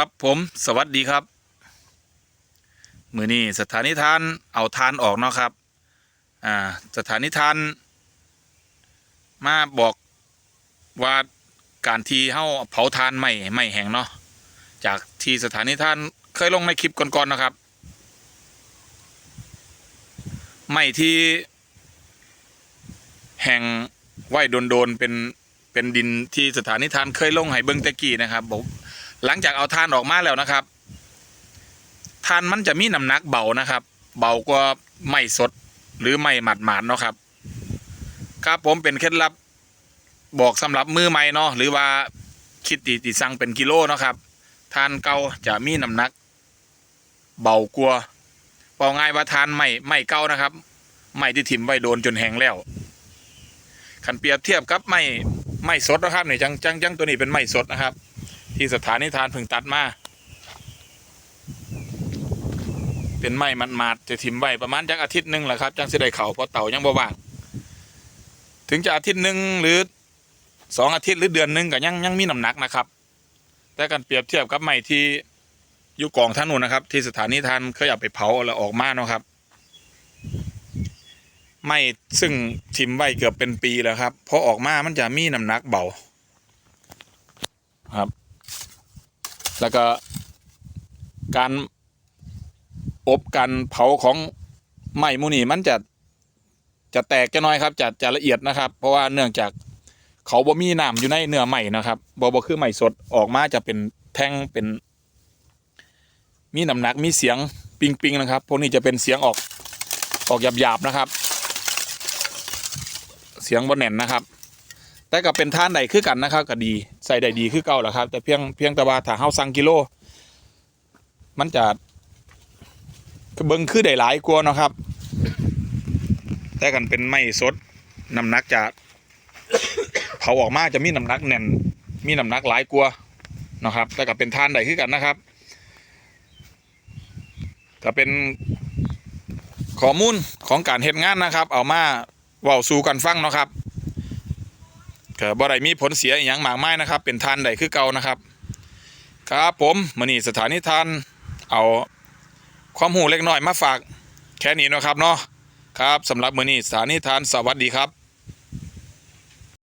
ครับผมสวัสดีครับ มือนี้สถานีทานเอาทานออกเนาะครับ อ่าสถานีทาน มาบอกว่าการที่เฮาเผาทานไม่ไม่แห้งเนาะจากที่สถานีทานเคยลงในคลิปก่อนๆนะครับ ไม่ที่แห่งไหวโดนๆเป็นเป็นดินที่สถานีทานเคยลงให้เบิ้งตะกี้นะครับบอก หลังจากเอาทานออกมาแล้วนะครับทานมันจะมีน้ำหนักเบานะครับ เบากว่าไม่สดหรือไม่หมาดหมาดๆเนาะครับ ครับผมเป็นเคล็ดลับบอกสำหรับมือใหม่เนาะหรือว่าคิดตีติสั่งเป็นกิโลเนาะครับทานเก่าจะมีน้ำหนัก เบากว่าบอกง่ายว่าทานไม่ไม่เก่านะครับไม่ที่ถิ่มไว้โดนจนแห้งแล้วขันเปรียบเทียบกับไม่ไม่สดนะครับเนี่ยจังจังจังตัวนี้เป็นไม่สดนะครับ ที่สถานีทานพิ่งตัดมา เป็นไม้มันมาดจะถิ่มไว้ประมาณจังอาทิตย์หนึ่งแหละครับจังสิได้เขาเพราะเต่ายังบ่ว่างถึงจะอาทิตย์หนึ่งหรือสองอาทิตย์หรือเดือนหนึ่งก็ยังยังมีน้ำหนักนะครับ แต่การเปรียบเทียบกับไม้ที่อยู่กองท่านนู่นนะครับ ที่สถานีทานเคยเอาไปเผาแล้วออกมาเนาะครับไม้ซึ่งทิมไว้เกือบเป็นปีแล้วครับพอออกมามันจะมีน้ำหนักเบาครับ แล้วก็การอบการเผาของไม้มูนี่มันจะจะแตกจะน้อยครับจะจะละเอียดนะครับ เพราะว่าเนื่องจากเขาบ่มีน้ำอยู่ในเนื้อไม้นะครับบ่บ่คือไม้สดออกมาจะเป็นแท่งเป็น มีน้ำหนักมีเสียงปิงปิงนะครับ พวกนี้จะเป็นเสียงออกออกหยาบๆนะครับ เสียงบนแน่นนะครับ แต่ก็เป็นท่านใดคือกันนะครับก็ดีใส่ได้ดีคือเก่าแหละครับ แต่เพียงเพียงแต่ว่าถ้าเฮาสั่งกิโล มันจะเบิ่งคือได้หลายกว่านะครับ แต่กันเป็นไม่สดน้ำหนักจะเผาออกมาจะมีน้ำหนักแน่น มีน้ำหนักหลายกว่านะครับ แต่ก็เป็นท่านใดคือกันนะครับก็เป็นข้อมูลของการเฮ็ดงานนะครับ เอามาเว้าสู่กันฟังนะครับ ก็บ่ได้มีผลเสียอย่างมากมายนะครับ เป็นทานใดคือเก่านะครับ ครับผมมือนี้สถานีทานเอาความหูเล็กน้อยมาฝากแค่นี้นะครับเนาะครับสำหรับมือนี้สถานีทานสวัสดีครับ